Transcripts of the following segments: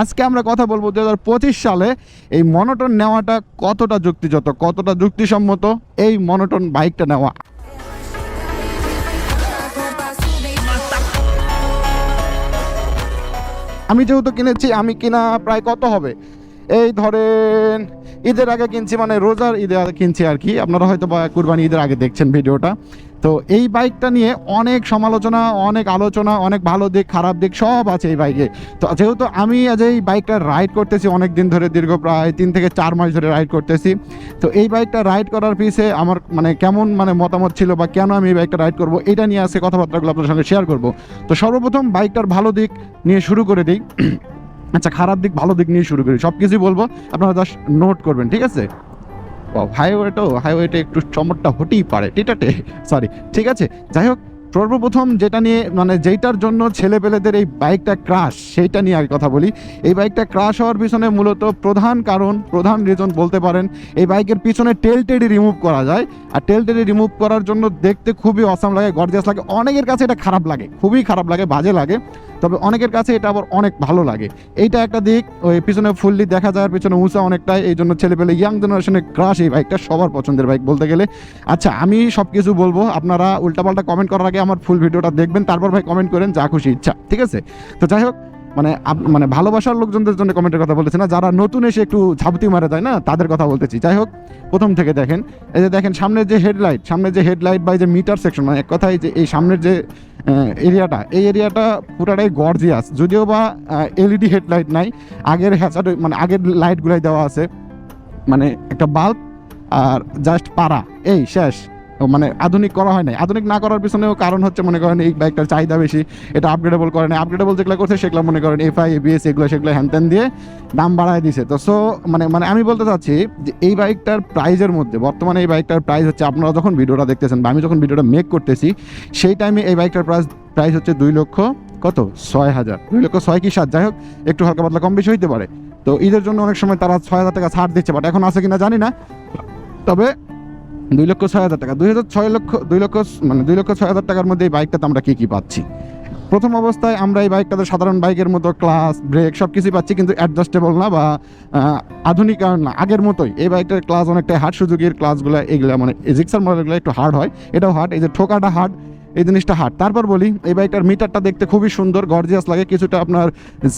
আজকে আমরা কথা বলব দু হাজার পঁচিশ সালে এই মনোটন নেওয়াটা কতটা যুক্তিযত কতটা যুক্তিসম্মত? এই মনোটন বাইকটা নেওয়া। আমি যেহেতু কিনেছি, আমি কিনা প্রায় কত হবে? এই ধরেন, ঈদের আগে কিনছি মানে রোজার ঈদের আগে কিনছি আর কি। আপনারা হয়তো বা কুরবানি ঈদের আগে দেখছেন ভিডিওটা। তো এই বাইকটা নিয়ে অনেক সমালোচনা, অনেক আলোচনা, অনেক ভালো দিক, খারাপ দিক সব আছে এই বাইকে। তো যেহেতু আমি আজ এই বাইকটা রাইড করতেছি অনেক দিন ধরে, দীর্ঘ প্রায় তিন থেকে চার মাস ধরে রাইড করতেছি। তো এই বাইকটা রাইড করার পিছে আমার মানে কেমন মানে মতামত ছিল বা কেন আমি এই বাইকটা রাইড করব, এটা নিয়ে আজকে কথাবার্তাগুলো আপনার সঙ্গে শেয়ার করব। তো সর্বপ্রথম বাইকটার ভালো দিক নিয়ে শুরু করে দিই। আচ্ছা খারাপ দিক, ভালো দিক নিয়ে শুরু করি। সব কিছুই বলব, আপনারা জাস্ট নোট করবেন, ঠিক আছে? হাইওয়েটাও হাইওয়েটা একটু চমটটা হতেই পারে টিটাটে সরি ঠিক আছে? যাই হোক, সর্বপ্রথম যেটা নিয়ে মানে যেইটার জন্য ছেলেপেলেদের এই বাইকটা ক্রাশ সেইটা নিয়ে আগে কথা বলি। এই বাইকটা ক্রাশ হওয়ার পিছনে মূলত প্রধান কারণ, প্রধান রিজন বলতে পারেন, এই বাইকের পিছনে টেল টেডি রিমুভ করা যায়। আর টেল টেডি রিমুভ করার জন্য দেখতে খুবই অসাম লাগে গর্জিয়াস লাগে। অনেকের কাছে এটা খারাপ লাগে, খুবই খারাপ লাগে, বাজে লাগে। তবে অনেকের কাছে এটা আবার অনেক ভালো লাগে। এইটা একটা দিক, ওই পিছনে ফুললি দেখা যায়, পিছনে উঁচা অনেকটাই, এই জন্য ছেলেপেলে ইয়াং জেনারেশনের ক্রাশ এই বাইকটা সবার পছন্দের বাইক বলতে গেলে। আচ্ছা আমি সব কিছু বলব, আপনারা উল্টাপাল্টা কমেন্ট করার আগে আমার ফুল ভিডিওটা দেখবেন, তারপর ভাই কমেন্ট করেন, যা খুশি ইচ্ছা, ঠিক আছে? তো যাই হোক মানে মানে ভালোবাসার লোকজনদের জন্য কমেন্টের কথা বলতেছি না, যারা নতুন এসে একটু ঝাপতি মারা যায় না, তাদের কথা বলতেছি। যাই হোক, প্রথম থেকে দেখেন, এই যে দেখেন সামনের যে হেডলাইট সামনের যে হেডলাইট বা যে মিটার সেকশন মানে এক কথায় যে এই সামনের যে এরিয়াটা, এই এরিয়াটা পুরাটাই গর্জিয়াস, যদিও বা এলইডি হেডলাইট নাই, আগের হ্যাচার মানে আগের লাইটগুলাই দেওয়া আছে মানে একটা বাল্ব আর জাস্ট পাড়া, এই শেষ। মানে আধুনিক করা হয় নাই। আধুনিক না করার পিছনেও কারণ হচ্ছে, মনে করেন, এই বাইকটার চাহিদা বেশি। এটা আপগ্রেডেবল করে না আপগ্রেডেবল যেগুলো করছে, সেগুলো মনে করেন এফআই এবিএস এগুলো, সেগুলো হ্যানত্যান দিয়ে দাম বাড়ায় দিছে। তো সো মানে মানে আমি বলতে চাচ্ছি যে এই বাইকটার প্রাইজের মধ্যে, বর্তমানে এই বাইকটার প্রাইস হচ্ছে, আপনারা যখন ভিডিওটা দেখতেছেন বা আমি যখন ভিডিওটা মেক করতেছি, সেই টাইমে এই বাইকটার প্রাইস প্রাইস হচ্ছে দুই লক্ষ কত? ছয় হাজার। দুই লক্ষ ছয় কি সাত? যাই হোক, একটু হালকা পাতলা কম বেশি হইতে পারে। তো, ঈদের জন্য অনেক সময় তারা ছয় হাজার টাকা ছাড় দিচ্ছে বাট এখন আছে কিনা জানি না। তবে দুই লক্ষ ছয় হাজার টাকা। দুই হাজার ছয় লক্ষ, দুই লক্ষ মানে দুই লক্ষ ছয় হাজার টাকার মধ্যে এই বাইকটাতে আমরা কী কী পাচ্ছি? প্রথম অবস্থায় আমরা এই বাইকটাতে সাধারণ বাইকের মতো ক্লাস ব্রেক সব কিছুই পাচ্ছি, কিন্তু অ্যাডজাস্টেবল না বা আধুনিক না, আগের মতোই। এই বাইকটার ক্লাস অনেকটাই হার্ড সুযোগের ক্লাসগুলো এগুলো মানে জিক্সার মডেলগুলো একটু হার্ড হয়। এটাও হার্ড এই যে ঠোকাটা হার্ড এই জিনিসটা হার্ড। তারপর বলি, এই বাইকটার মিটারটা দেখতে খুবই সুন্দর গর্জিয়াস লাগে। কিছুটা আপনার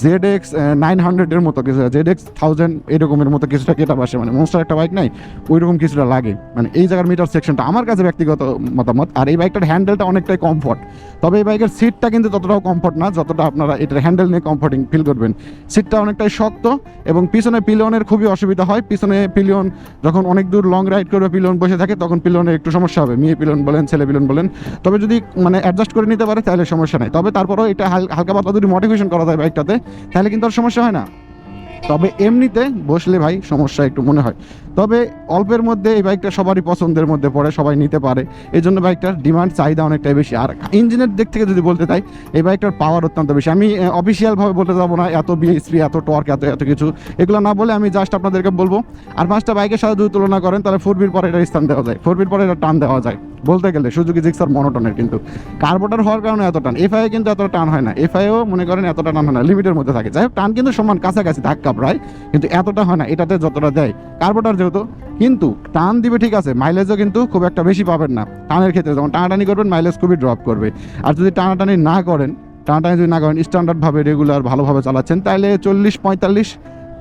জেড এক্স নাইন হান্ড্রেডের মতো কিছু জেড এক্স থাউজেন্ড এরকমের মতো কিছুটা কেটা বাসে মানে মনস্টার একটা বাইক নাই ওই রকম কিছুটা লাগে। মানে এই জায়গার মিটার সেকশনটা আমার কাছে ব্যক্তিগত মতামত। আর এই বাইকটার হ্যান্ডেলটা অনেকটাই কমফর্ট তবে এই বাইকের সিটটা কিন্তু ততটাও কমফর্ট না, যতটা আপনারা এটার হ্যান্ডেল নিয়ে কমফর্টিং ফিল করবেন। সিটটা অনেকটাই শক্ত এবং পিছনে পিলিয়নের খুবই অসুবিধা হয়। পিছনে পিলিয়ন যখন অনেক দূর লং রাইড করবে পিলিয়ন বসে থাকে, তখন পিলিয়নের একটু সমস্যা হবে। মেয়ে পিলিয়ন বলেন, ছেলে পিলিয়ন বলেন। তবে যদি মানে অ্যাডজাস্ট করে নিতে পারে, তাহলে সমস্যা নেই। তবে তারপরেও এটা হাল- হালকা পাতলা যদি মডিফিকেশন করা যায় বাইকটাতে তাহলে কিন্তু আর সমস্যা হয় না। তবে এমনিতে বসলে ভাই সমস্যা একটু মনে হয়। তবে অল্পের মধ্যে এই বাইকটা সবারই পছন্দের মধ্যে পড়ে, সবাই নিতে পারে। এই জন্য বাইকটার ডিমান্ড, চাহিদা অনেকটাই বেশি। আর ইঞ্জিনের দিক থেকে যদি বলতে চাই, এই বাইকটার পাওয়ার অত্যন্ত বেশি। আমি অফিসিয়ালভাবে বলতে যাব না, এত বিএসপি এত টর্ক এত এত কিছু। এগুলো না বলে আমি জাস্ট আপনাদেরকে বলব, আর পাঁচটা বাইকের সাথে যদি তুলনা করেন, তাহলে ফোর পরে এটা স্থান দেওয়া যায়। ফোর পরে এটা টান দেওয়া যায়। বলতে গেলে সুযোগী জিক্সার মনোটনের কিন্তু। কার্বোটার হওয়ার কারণে এত টান। এফআই কিন্তু এত টান হয় না। এফআইও মনে করেন এতটা টান হয় না। লিমিটের মধ্যে থাকে। যাই হোক, টান কিন্তু সমান, কাছাকাছি ধাক্কা প্রায়। কিন্তু এতটা হয় না। এটাতে যতটা দেয় কার্বোটার যেহেতু কিন্তু টান দিবে ঠিক আছে মাইলেজও কিন্তু খুব একটা বেশি পাবেন না টানের ক্ষেত্রে। যখন টানাটানি করবেন মাইলেজ খুবই ড্রপ করবে। আর যদি টানাটানি না করেন, টানাটানি যদি না করেন স্ট্যান্ডার্ডভাবে রেগুলার ভালোভাবে চালাচ্ছেন, তাহলে চল্লিশ, পঁয়তাল্লিশ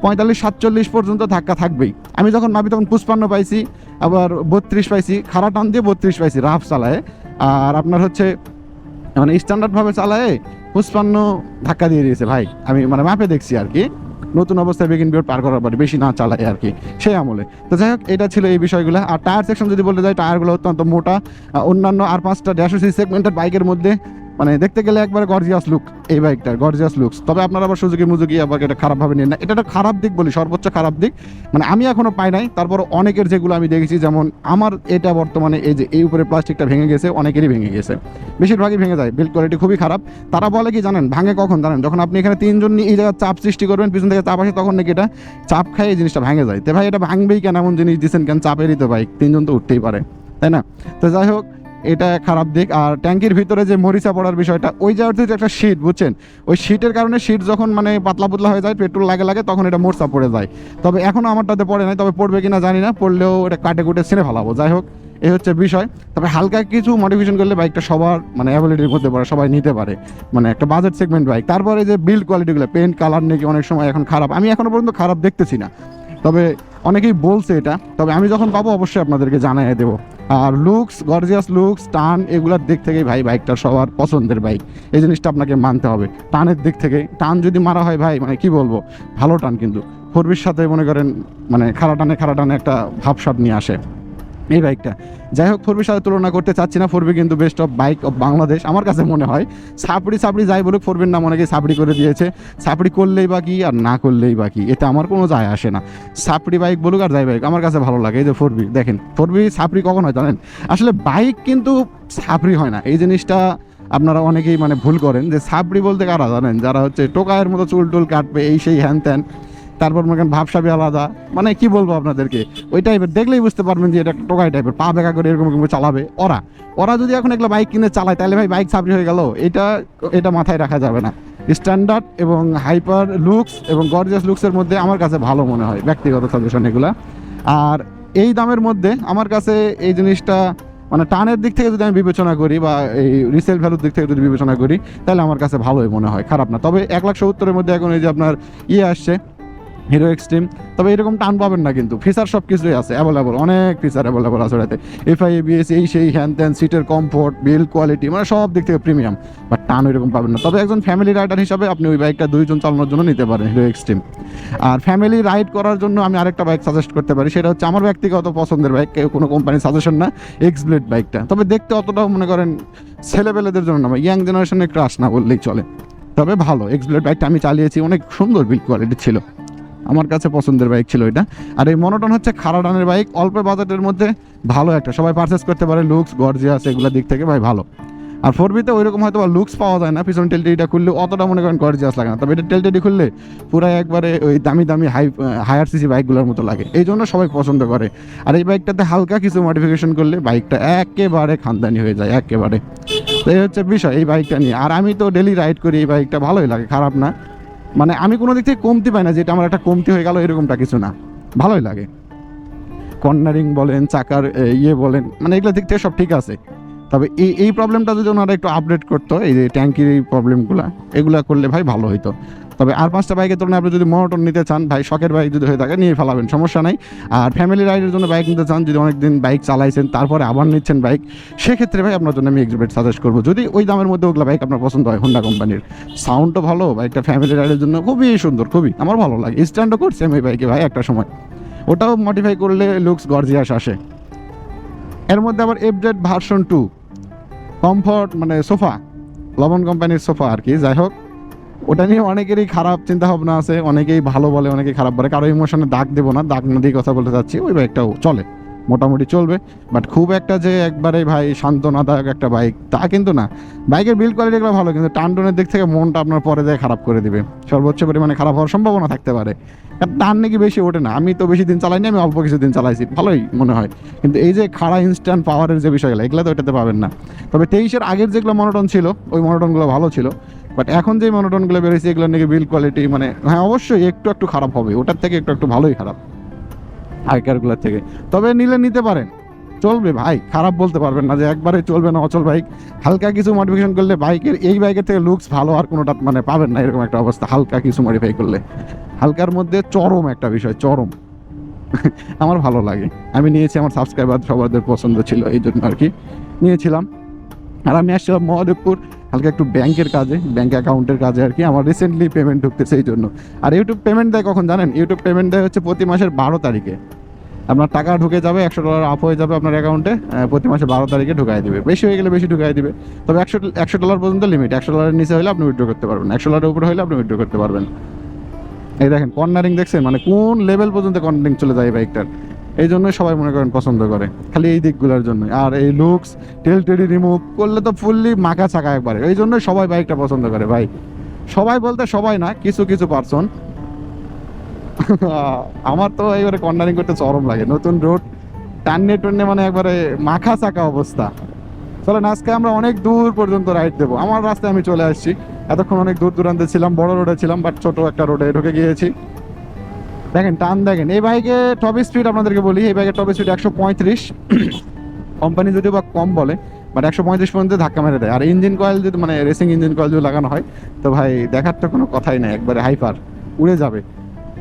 পঁয়তাল্লিশ, সাতচল্লিশ পর্যন্ত ধাক্কা থাকবেই। আমি যখন ভাবি তখন পুষ্পান্ন পাইছি, আবার বত্রিশ পাইছি, খাড়া টান দিয়ে বত্রিশ পাইছি রাফ চালায়। আর আপনার হচ্ছে মানে স্ট্যান্ডার্ডভাবে চালায়, পুষ্পান্ন ধাক্কা দিয়ে দিয়েছে ভাই। আমি মানে মাপে দেখছি আর কি। নতুন অবস্থায় বেগিন পার করার পরে বেশি না চালায় আর কি সেই আমলে। তো যাই হোক, এটা ছিল এই বিষয়গুলো। আর টায়ার সেকশন যদি বলতে যাই, টায়ারগুলো অত্যন্ত মোটা। অন্যান্য আর পাঁচটা ড্যাশো সি সেগমেন্টের বাইকের মধ্যে মানে দেখতে গেলে একবারে গর্জিয়াস লুক এই বাইকটার গর্জিয়াস লুকস তবে আপনারা আবার সুযোগে মুজুকি আবার এটা খারাপভাবে নিন। না এটা একটা খারাপ দিক বলি, সর্বোচ্চ খারাপ দিক। মানে আমি এখনও পাই নাই। তারপর অনেকের যেগুলো আমি দেখেছি, যেমন আমার এটা বর্তমানে এই যে, এই উপরে প্লাস্টিকটা ভেঙে গেছে, অনেকেরই ভেঙে গেছে। বেশিরভাগই ভেঙে যায় বিল্ড কোয়ালিটি খুবই খারাপ। তারা বলে কি জানেন, ভাঙে কখন? জানেন, যখন আপনি এখানে তিনজন নিয়ে এই জায়গায় চাপ সৃষ্টি করবেন, পিছন থেকে চাপ আসে, তখন নাকি এটা চাপ খায় এই জিনিসটা ভেঙে যায়। তো ভাই, এটা ভাঙবেই কেন? এমন জিনিস দিচ্ছেন কেন? চাপেরই তো বাইক তিনজন তো উঠতেই পারে। তাই না? তো যাই হোক এটা খারাপ দিক। আর ট্যাঙ্কির ভিতরে যে মরিচা পড়ার বিষয়টা, ওই জায়গার থেকে একটা শীট বুঝছেন? ওই শীটের কারণে শীট যখন মানে পাতলা পুতলা হয়ে যায়, পেট্রোল লাগে লাগে, তখন এটা মোরচা পড়ে যায়। তবে এখনও আমারটাতে পড়ে নাই, তবে পড়বে কিনা জানি না, পড়লেও এটা কাটে কুটে ছিঁড়ে ফেলাবো। যাই হোক এই হচ্ছে বিষয়। তবে হালকা কিছু মডিফিকেশন করলে বাইকটা সবার মানে অ্যাবিলিটির মধ্যে পারে, সবাই নিতে পারে। মানে একটা বাজেট সেগমেন্ট বাইক তারপরে যে বিল্ড কোয়ালিটিগুলো পেন্ট কালার নাকি অনেক সময় এখন খারাপ। আমি এখনও পর্যন্ত খারাপ দেখতেছি না। তবে অনেকেই বলছে এটা, তবে আমি যখন পাবো অবশ্যই আপনাদেরকে জানাই দেবো। আর লুকস গর্জিয়াস লুকস টান এগুলোর দিক থেকেই ভাই বাইকটা সবার পছন্দের বাইক। এই জিনিসটা আপনাকে মানতে হবে। টানের দিক থেকে টান যদি মারা হয় ভাই মানে কি বলব? ভালো টান কিন্তু। ফোরবির সাথে মনে করেন মানে খারা টানে খারা টানে একটা ভাবসাব নিয়ে আসে। এই বাইকটা। যাই হোক, ফোরবির সাথে তুলনা করতে চাচ্ছি না। ফোরবি কিন্তু best of bike of Bangladesh আমার কাছে মনে হয়। সাপড়ি সাপড়ি যাই বলুক, ফোরবির নাম অনেকে সাপড়ি করে দিয়েছে। সাপড়ি করলেই বাকি আর না করলেই বাকি, এতে আমার কোনো যায় আসে না। সাপড়ি বাইক বলুক আর যাই বাইক আমার কাছে ভালো লাগে। এই যে ফোরবি, দেখেন, ফোরবি সাপড়ি কখন হয় জানেন? আসলে বাইক কিন্তু সাপড়ি হয় না। এই জিনিসটা আপনারা অনেকেই মানে ভুল করেন যে সাপড়ি বলতে কারা জানেন? যারা হচ্ছে টোকায়ের মতো চুল টুল কাটবে, এই সেই হ্যান ত্যান। তারপর মনে করেন ভাবসাবি আলাদা। মানে কি বলব আপনাদেরকে? ওই টাইপের দেখলেই বুঝতে পারবেন যে এটা একটা টোকাই টাইপের পা বেকা করে এরকম এরকম চালাবে। ওরা। ওরা যদি এখন এগুলো বাইক কিনে চালায়, তাহলে ভাই বাইক সাবরি হয়ে গেল। এটা এটা মাথায় রাখা যাবে না। স্ট্যান্ডার্ড এবং হাইপার লুকস এবং গর্জিয়াস লুকসের মধ্যে আমার কাছে ভালো মনে হয়। ব্যক্তিগত সাজেশন এগুলো। আর এই দামের মধ্যে আমার কাছে এই জিনিসটা মানে টানের দিক থেকে যদি আমি বিবেচনা করি বা এই রিসেল ভ্যালুর দিক থেকে যদি বিবেচনা করি, তাহলে আমার কাছে ভালোই মনে হয়। খারাপ না। তবে এক লাখ সত্তরের মধ্যে এখন এই যে আপনার ইয়ে আসছে হিরো এক্সট্রিম, তবে এরকম টান পাবেন না কিন্তু। ফিচার সব কিছুই আছে অ্যাভেলেবল অনেক ফিচার অ্যাভেলেবল আছে ওটাতে। এফআই এবিএস এই সেই হ্যান ত্যান সিটের কমফোর্ট বিল্ড কোয়ালিটি মানে সব দিক থেকে প্রিমিয়াম বাট টান এরকম পাবেন না। তবে একজন ফ্যামিলি রাইডার হিসাবে আপনি ওই বাইকটা দুইজন চালানোর জন্য নিতে পারেন, হিরো এক্সট্রিম। আর ফ্যামিলি রাইড করার জন্য আমি আরেকটা বাইক সাজেস্ট করতে পারি, সেটা হচ্ছে আমার ব্যক্তিগত পছন্দের বাইক কোনো কোম্পানির সাজেশন না এক্স ব্লেড বাইকটা তবে দেখতে অতটাও মনে করেন ছেলেবেলেদের জন্য না ইয়াং জেনারেশনের ক্রাশ না বললেই চলে। তবে ভালো এক্স ব্লেড বাইকটা আমি চালিয়েছি, অনেক সুন্দর বিল্ড কোয়ালিটি ছিল। আমার কাছে পছন্দের বাইক ছিল এটা। আর এই মনোটন হচ্ছে খারা টানের বাইক অল্প বাজেটের মধ্যে ভালো একটা। সবাই পারচেস করতে পারে লুকস গর্জিয়াস এগুলোর দিক থেকে ভাই ভালো। আর ফোর বিতে ওইরকম হয়তো লুকস পাওয়া যায় না, পিছন টেলটেডিটা খুললে অতটা মনে করেন গর্জিয়াস লাগে না। তবে এটা টেলটেডি খুললে পুরো একবারে ওই দামি দামি হাই হায়ার সিসি বাইকগুলোর মতো লাগে। এই জন্য সবাই পছন্দ করে। আর এই বাইকটাতে হালকা কিছু মডিফিকেশন করলে বাইকটা একেবারে খানদানি হয়ে যায়, একেবারে। তো এই হচ্ছে বিষয় এই বাইকটা নিয়ে। আর আমি তো ডেলি রাইড করি, এই বাইকটা ভালোই লাগে, খারাপ না। মানে আমি কোনো দিক থেকে কমতি পাই না যেটা আমার একটা কমতি হয়ে গেল, এরকমটা কিছু না। ভালোই লাগে। কর্নারিং বলেন, চাকার ইয়ে বলেন মানে এগুলো দিক থেকে সব ঠিক আছে। তবে এই এই প্রবলেমটা যদি ওনারা একটু আপডেট করতো, এই যে ট্যাঙ্কির এই প্রবলেমগুলো এগুলো করলে ভাই ভালো হইতো। তবে আর পাঁচটা বাইকের তুলনায় আপনি যদি মনোটন নিতে চান, ভাই শখের বাইক যদি হয়ে থাকে, নিয়ে ফেলাবেন, সমস্যা নাই। আর ফ্যামিলি রাইডের জন্য বাইক নিতে চান, যদি অনেকদিন বাইক চালাইছেন, তারপরে আবার নিচ্ছেন বাইক সেক্ষেত্রে ভাই আপনার জন্য আমি এক্সিবেট সাজেস্ট করব। যদি ওই দামের মধ্যে ওগুলো বাইক আপনার পছন্দ হয় হোন্ডা কোম্পানির সাউন্ডও ভালো বাইকটা ফ্যামিলি রাইডের জন্য খুবই সুন্দর, খুবই। আমার ভালো লাগে। স্ট্যান্ডও করছি আমি বাইকে ভাই একটা সময়। ওটাও মডিফাই করলে লুকস গর্জিয়াস আসে। এর মধ্যে আবার এফজেড ভার্সন টু কমফর্ট মানে সোফা, লবণ কোম্পানির সোফা আর কি। যাই হোক, ওটা নিয়ে অনেকেরই খারাপ চিন্তা ভাবনা আছে, অনেকেই ভালো বলে, অনেকেই খারাপ বলে, কারও ইমোশনে দাগ দেবো না, দাগ না দিয়ে কথা বলতে চাচ্ছি, ওই বাইকটাও চলে। মোটামুটি চলবে বাট খুব একটা যে একবারে ভাই শান্তনাদায়ক একটা বাইক তা কিন্তু না। বাইকের বিল্ড কোয়ালিটিগুলো ভালো, কিন্তু টানটনের দিক থেকে মনটা আপনার পরে দিয়ে খারাপ করে দিবে। সর্বোচ্চ পরিমাণে খারাপ হওয়ার সম্ভাবনা থাকতে পারে। টান নাকি বেশি ওঠে না, আমি তো বেশি দিন চালাইনি আমি অল্প কিছু দিন চালাইছি, ভালোই মনে হয়। কিন্তু এই যে খাড়া ইনস্ট্যান্ট পাওয়ারের যে বিষয়গুলো, এগুলো তো ওটাতে পাবেন না। তবে তেইশের আগের যেগুলো মনোটন ছিল, ওই মনোটনগুলো ভালো ছিল। বাট এখন যে মনোটনগুলো বেরোয়েছে এগুলো নাকি বিল্ড কোয়ালিটি মানে হ্যাঁ অবশ্যই একটু একটু খারাপ হবে, ওটার থেকে একটু একটু ভালোই খারাপ। আগেকারগুলোর থেকে। তবে নিলে নিতে পারেন। চলবে ভাই, খারাপ বলতে পারবেন না যে একবারে চলবে না, অচল বাইক হালকা কিছু মডিফিকেশন করলে বাইকের এই বাইকের থেকে লুকস ভালো আর কোনোটা মানে পাবেন না, এরকম একটা অবস্থা। হালকা কিছু মডিফাই করলে। হালকার মধ্যে চরম একটা বিষয়, চরম। আমার ভালো লাগে। আমি নিয়েছি, আমার সাবস্ক্রাইবার সবাদের পছন্দ ছিল, এই জন্য আর কি। নিয়েছিলাম। আর আমি আসছিলাম মহাদেবপুর, হালকা একটু ব্যাংকের কাজে ব্যাংক অ্যাকাউন্টের কাজে আর কি। আমার রিসেন্টলি পেমেন্ট ঢুকতেছে এই জন্য। আর ইউটিউব পেমেন্ট দেয় কখন জানেন? ইউটিউব পেমেন্ট দেয় হচ্ছে প্রতি মাসের বারো তারিখে। আপনার টাকা ঢুকে যাবে, একশো ডলার আপ হয়ে যাবে আপনার অ্যাকাউন্টে প্রতি মাসে বারো তারিখে ঢুকাই দিবে। বেশি হয়ে গেলে বেশি ঢুকাই দিবে। তবে একশো একশো ডলার পর্যন্ত লিমিট একশো ডলারের নিচে হলে আপনি উইথড্র করতে পারবেন একশো ডলারের উপরে হলে আপনি উইথড্র করতে পারবেন এই দেখেন কর্নারিং দেখছেন? মানে কোন লেভেল পর্যন্ত কর্নারিং চলে যায় বাইকটার এই জন্যই সবাই মনে করেন পছন্দ করে। খালি এই দিকগুলোর জন্য আর এই লুকস টেল টেডি রিমুভ করলে তো ফুললি মাখা ছাকা একবারে। এই জন্যই সবাই বাইকটা পছন্দ করে ভাই। সবাই বলতে সবাই না, কিছু কিছু পার্সন আমার তো এবারে কর্নারিং করতে চরম লাগে। নতুন রোড টান্নে টন্নে মানে একবারে মাখা চাকা অবস্থা। চলেন, আজকে আমরা অনেক দূর পর্যন্ত রাইড দেবো। আমার রাস্তায় আমি চলে আসছি। এতক্ষণ অনেক দূর দূরান্তে ছিলাম, বড় রোডে ছিলাম বাট ছোট একটা রোডে ঢুকে গিয়েছি। দেখেন, টান দেখেন। এই বাইকে টপ স্পিড আপনাদেরকে বলি, এই বাইকের টপ স্পিড একশো পঁয়ত্রিশ। কোম্পানি যদি বা কম বলে বাট একশো পঁয়ত্রিশ পর্যন্ত ধাক্কা মেরে দেয়। আর ইঞ্জিন কয়েল যদি মানে রেসিং ইঞ্জিন কয়েল যদি লাগানো হয়, তো ভাই, দেখার তো কোনো কথাই নেই। একবারে হাইপার উড়ে যাবে।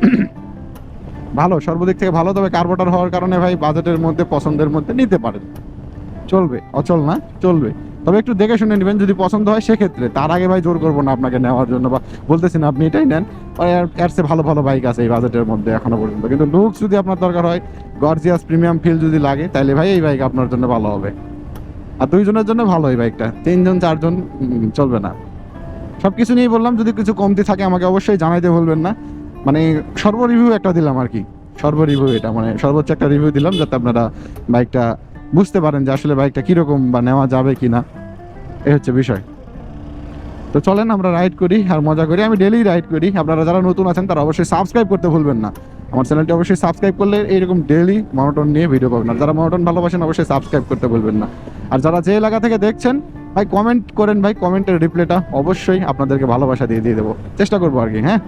ভালো, সর্বদিক থেকে ভালো, তবে কার্বোটার হওয়ার কারণে ভাই বাজেটের মধ্যে, পছন্দের মধ্যে নিতে পারেন। চলবে, অচল না, চলবে। তবে একটু দেখে শুনে নেবেন, যদি পছন্দ হয় সেক্ষেত্রে। তার আগে ভাই জোর করব না আপনাকে নেওয়ার জন্য, বা বলতেছি না আপনি এটাই নেন। এর- চেয়ে ভালো ভালো বাইক আছে এই বাজেটের মধ্যে এখনও পর্যন্ত। কিন্তু লুকস যদি আপনার দরকার হয় গর্জিয়াস প্রিমিয়াম ফিল যদি লাগে তাহলে ভাই এই বাইক আপনার জন্য ভালো হবে। আর দুইজনের জন্য ভালো এই বাইকটা। তিনজন, চারজন চলবে না। সব কিছু নিয়েই বললাম, যদি কিছু কমতি থাকে আমাকে অবশ্যই জানাইতে ভুলবেন না। মানে সর্ব রিভিউ একটা দিলাম আর কি। সর্ব রিভিউ এটা মানে সর্বোচ্চ একটা রিভিউ দিলাম যাতে আপনারা বাইকটা বুঝতে পারেন যে আসলে বাইকটা কীরকম বা নেওয়া যাবে কি না এ হচ্ছে বিষয়। তো চলেন আমরা রাইড করি আর মজা করি। আমি ডেলি রাইড করি। আপনারা যারা নতুন আছেন, তারা অবশ্যই সাবস্ক্রাইব করতে ভুলবেন না। আমার চ্যানেলটি অবশ্যই সাবস্ক্রাইব করলে এইরকম ডেলি মনোটন নিয়ে ভিডিও পাবেন। আর যারা মনোটন ভালোবাসেন, অবশ্যই সাবস্ক্রাইব করতে ভুলবেন না। আর যারা যে এলাকা থেকে দেখছেন, ভাই কমেন্ট করেন, ভাই কমেন্টের রিপ্লাইটা অবশ্যই আপনাদেরকে ভালোবাসা দিয়ে দিয়ে দেবো। চেষ্টা করব আর কি হ্যাঁ?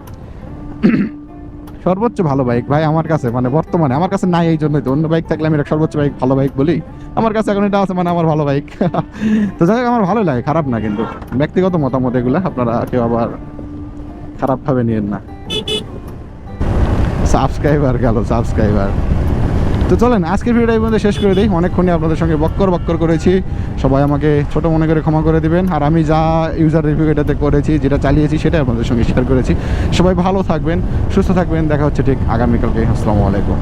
সর্বোচ্চ ভালো বাইক ভাই আমার কাছে মানে বর্তমানে। আমার কাছে নাই এই জন্যই তো অন্য বাইক থাকলে আমি এটা সর্বোচ্চ বাইক ভালো বাইক বলি। আমার কাছে এখন এটা আছে মানে আমার ভালো বাইক তো যাই আমার ভালো লাগে, খারাপ না কিন্তু। ব্যক্তিগত মতামত এগুলো, আপনারা কেউ আবার খারাপভাবে নিয়েন না। সাবস্ক্রাইবার গেল সাবস্ক্রাইবার তো চলেন, আজকের ভিডিওটা এই শেষ করে দিই। অনেকক্ষণই আপনাদের সঙ্গে বক্কর বক্কর করেছি। সবাই আমাকে ছোট মনে করে ক্ষমা করে দিবেন। আর আমি যা ইউজার রিভিউ এটাতে করেছি, যেটা চালিয়েছি, সেটাই আপনাদের সঙ্গে শেয়ার করেছি। সবাই ভালো থাকবেন, সুস্থ থাকবেন। দেখা হচ্ছে ঠিক আগামীকালকে। আসসালামু আলাইকুম।